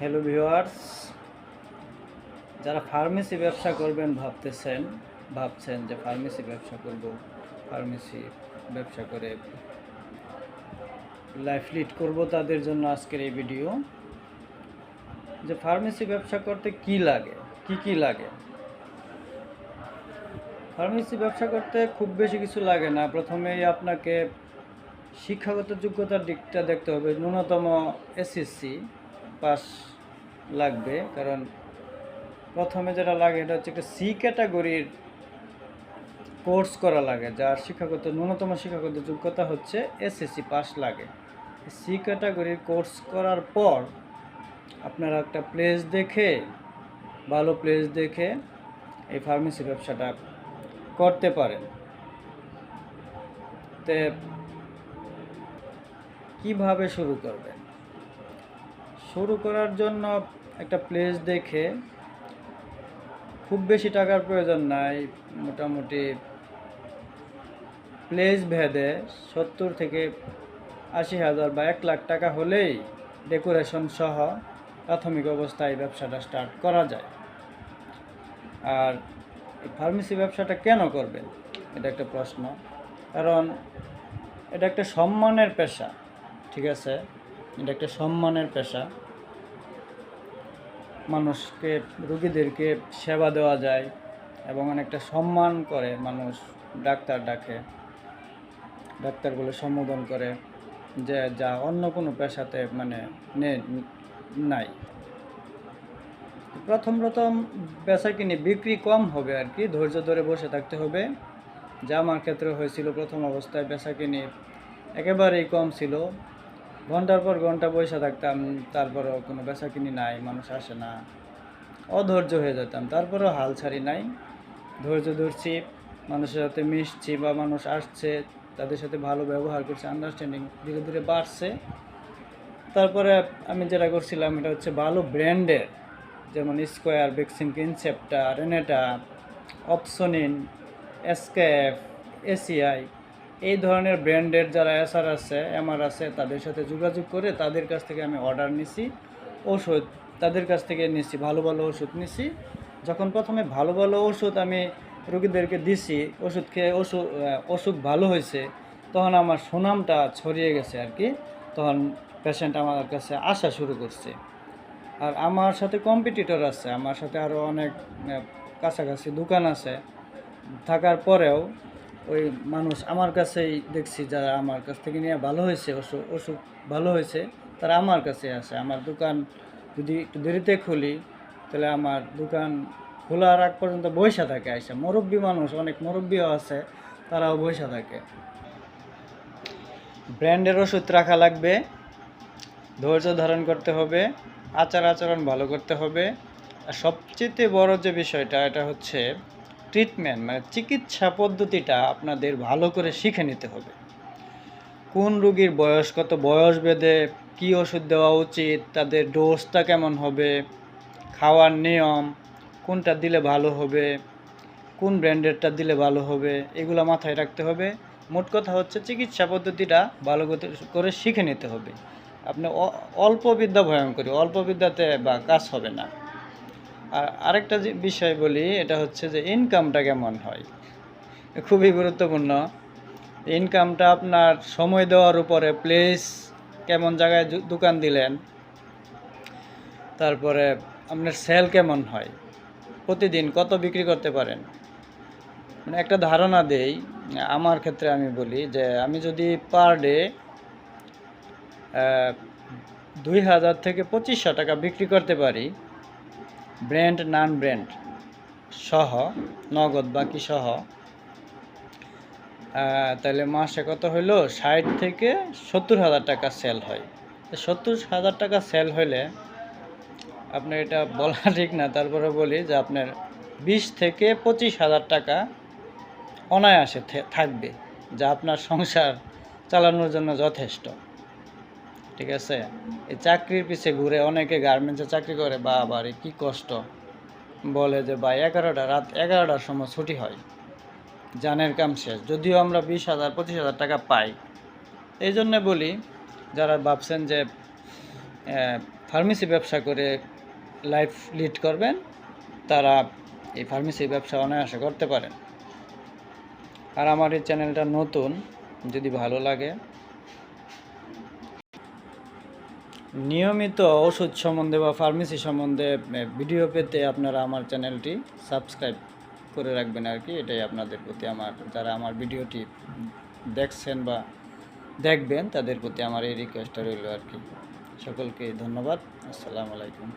Hello viewers যারা pharmacy ব্যবসা করবেন ভাবতেছেন, ভাবছেন যে ফার্মেসি ব্যবসা করব ফার্মেসি ব্যবসা করে লাইফ লিড করব তাদের জন্য আজকের এই ভিডিও যে ফার্মেসি ব্যবসা করতে কি লাগে, কি কি লাগে? ফার্মেসি ব্যবসা করতে খুব বেশি কিছু লাগে না। প্রথমেই আপনাকে শিক্ষাগত যোগ্যতার দিকটা দেখতে হবে। ন্যূনতম এসএসসি পাস লাগবে, কারণ প্রথমে যেটা লাগে এটা হচ্ছে একটা সি ক্যাটাগরির কোর্স করা লাগে, যার শিক্ষাগত, ন্যূনতম শিক্ষাগত যোগ্যতা হচ্ছে এসএসসি পাস লাগে। সি ক্যাটাগরির কোর্স করার পর আপনারা একটা প্লেস দেখে, ভালো প্লেস দেখে এই ফার্মেসি ব্যবসাটা করতে পারেন। তে কীভাবে শুরু করবেন? শুরু করার জন্য একটা প্লেস দেখে খুব বেশি টাকার প্রয়োজন নাই, মোটামুটি প্লেস ভেদে সত্তর থেকে আশি হাজার বা এক লাখ টাকা হলেই ডেকোরেশন সহ প্রাথমিক অবস্থায় ব্যবসাটা স্টার্ট করা যায়। আর ফার্মেসি ব্যবসাটা কেন করবেন? এটা একটা প্রশ্ন। কারণ এটা একটা সম্মানের পেশা, ঠিক আছে? এটা একটা সম্মানের পেশা। মানুষকে, রুগীদেরকে সেবা দেওয়া যায় এবং অনেকটা সম্মান করে মানুষ ডাক্তার ডাকে। ডাক্তার বলে সম্বোধন করে যে, যা অন্য কোনো পেশাতে মানে নাই। প্রথম প্রথম বেচা কিনে বিক্রি কম হবে আর কি, ধৈর্য ধরে বসে থাকতে হবে। যা আমার ক্ষেত্রে হয়েছিল প্রথম অবস্থায় বেচা কিনে একেবারেই কম ছিল। ঘণ্টার পর ঘণ্টা বসে থাকতাম, তারপরও কোনো বেচা কিনি নাই, মানুষ আসে না। অধৈর্য হয়ে যেতাম, তারপরেও হাল ছাড়ি নাই। ধৈর্য ধরছি, মানুষের সাথে মিশছি বা মানুষ আসছে, তাদের সাথে ভালো ব্যবহার করছে আন্ডারস্ট্যান্ডিং ধীরে ধীরে বাড়ছে। তারপরে আমি যেটা করছিলাম, এটা হচ্ছে ভালো ব্র্যান্ডের, যেমন Square vaccine Incepta Renata Opsonin SKF ACI এই ধরনের ব্র্যান্ডের যারা এসআর আছে, এমআর আছে, তাদের সাথে যোগাযোগ করে তাদের কাছ থেকে আমি অর্ডার নিছি ওষুধ তাদের কাছ থেকে নিছি, ভালো ভালো ওষুধ নিছি। যখন প্রথমে ভালো ভালো ওষুধ আমি রোগীদেরকে দিছি ওষুধ খেয়ে ওষুধ অসুখ ভালো হয়েছে, তখন আমার সুনামটা ছড়িয়ে গেছে আর কি, তখন পেশেন্ট আমার কাছে আসা শুরু করছে। আর আমার সাথে কম্পিটিটর আছে, আমার সাথে আরও অনেক কাছাকাছি দোকান আছে। থাকার পরেও ওই মানুষ আমার কাছেই দেখছি যারা আমার কাছ থেকে নিয়ে ভালো হয়েছে অসুখ অসুখ ভালো হয়েছে, তারা আমার কাছে আসে। আমার দোকান যদি একটু দেরিতে খুলি, তাহলে আমার দোকান খোলার আগ পর্যন্ত বৈশা থাকে আসে মুরব্বী মানুষ, অনেক মুরব্বীও আছে, তারাও বৈশা থাকে। ব্র্যান্ডের ওষুধ রাখা লাগবে, ধৈর্য ধারণ করতে হবে, আচার আচরণ ভালো করতে হবে। আর সবচেয়ে বড় যে বিষয়টা, এটা হচ্ছে ট্রিটমেন্ট মানে চিকিৎসা পদ্ধতিটা আপনাদের ভালো করে শিখে নিতে হবে। কোন রুগীর বয়স, কত বয়স ভেদে কী ওষুধ দেওয়া উচিত, তাদের ডোজটা কেমন হবে, খাওয়ার নিয়ম, কোনটা দিলে ভালো হবে, কোন ব্র্যান্ডেরটা দিলে ভালো হবে, এগুলো মাথায় রাখতে হবে। মোট কথা হচ্ছে চিকিৎসা পদ্ধতিটা ভালো করে শিখে নিতে হবে। আপনি অল্প বিদ্যা ভয়ঙ্করী, অল্প বিদ্যাতে বা কাজ হবে না। আর আরেকটা যে বিষয় বলি, এটা হচ্ছে যে ইনকামটা কেমন হয়? খুবই গুরুত্বপূর্ণ। ইনকামটা আপনার সময় দেওয়ার উপরে প্লেস কেমন জায়গায় দোকান দিলেন, তারপরে আপনার সেল কেমন হয়, প্রতিদিন কত বিক্রি করতে পারেন? মানে একটা ধারণা দেই, আমার ক্ষেত্রে আমি বলি যে আমি যদি পার ডে দুই হাজার থেকে পঁচিশশো টাকা বিক্রি করতে পারি ব্র্যান্ড, নান ব্র্যান্ড সহ, নগদ বাকি সহ। তাহলে মাসে কত হইল? ষাট থেকে সত্তর হাজার টাকা সেল হয়। সত্তর হাজার টাকা সেল হইলে আপনার এটা বলা ঠিক না, তারপরে বলি যে আপনার বিশ থেকে পঁচিশ হাজার টাকা অনায়াসে থাকবে, যা আপনার সংসার চালানোর জন্য যথেষ্ট। ঠিক আছে? এই চাকরির পিছে ঘুরে অনেকে গার্মেন্টসে চাকরি করে বা বাড়ি কি কষ্ট। বলে যে, ভাই, এগারোটা রাত, এগারোটার সময় ছুটি হয়। জানের কাম শেষ। যদিও আমরা বিশ হাজার, পঁচিশ হাজার টাকা পাই। এই জন্যে বলি, যারা ভাবছেন যে ফার্মেসি ব্যবসা করে লাইফ লিড করবেন, তারা এই ফার্মেসি ব্যবসা অনায়াসে করতে পারেন। আর আমার এই চ্যানেলটা নতুন, যদি ভালো লাগে নিয়মিত ওষুধ সম্বন্ধে বা ফার্মেসি সম্বন্ধে ভিডিও পেতে আপনারা আমার চ্যানেলটি সাবস্ক্রাইব করে রাখবেন আর কি। এটাই আপনাদের প্রতি আমার, যারা আমার ভিডিওটি দেখছেন বা দেখবেন, তাদের প্রতি আমার এই রিকোয়েস্টটা রইল আর কি। সকলকে ধন্যবাদ। আসসালামু আলাইকুম।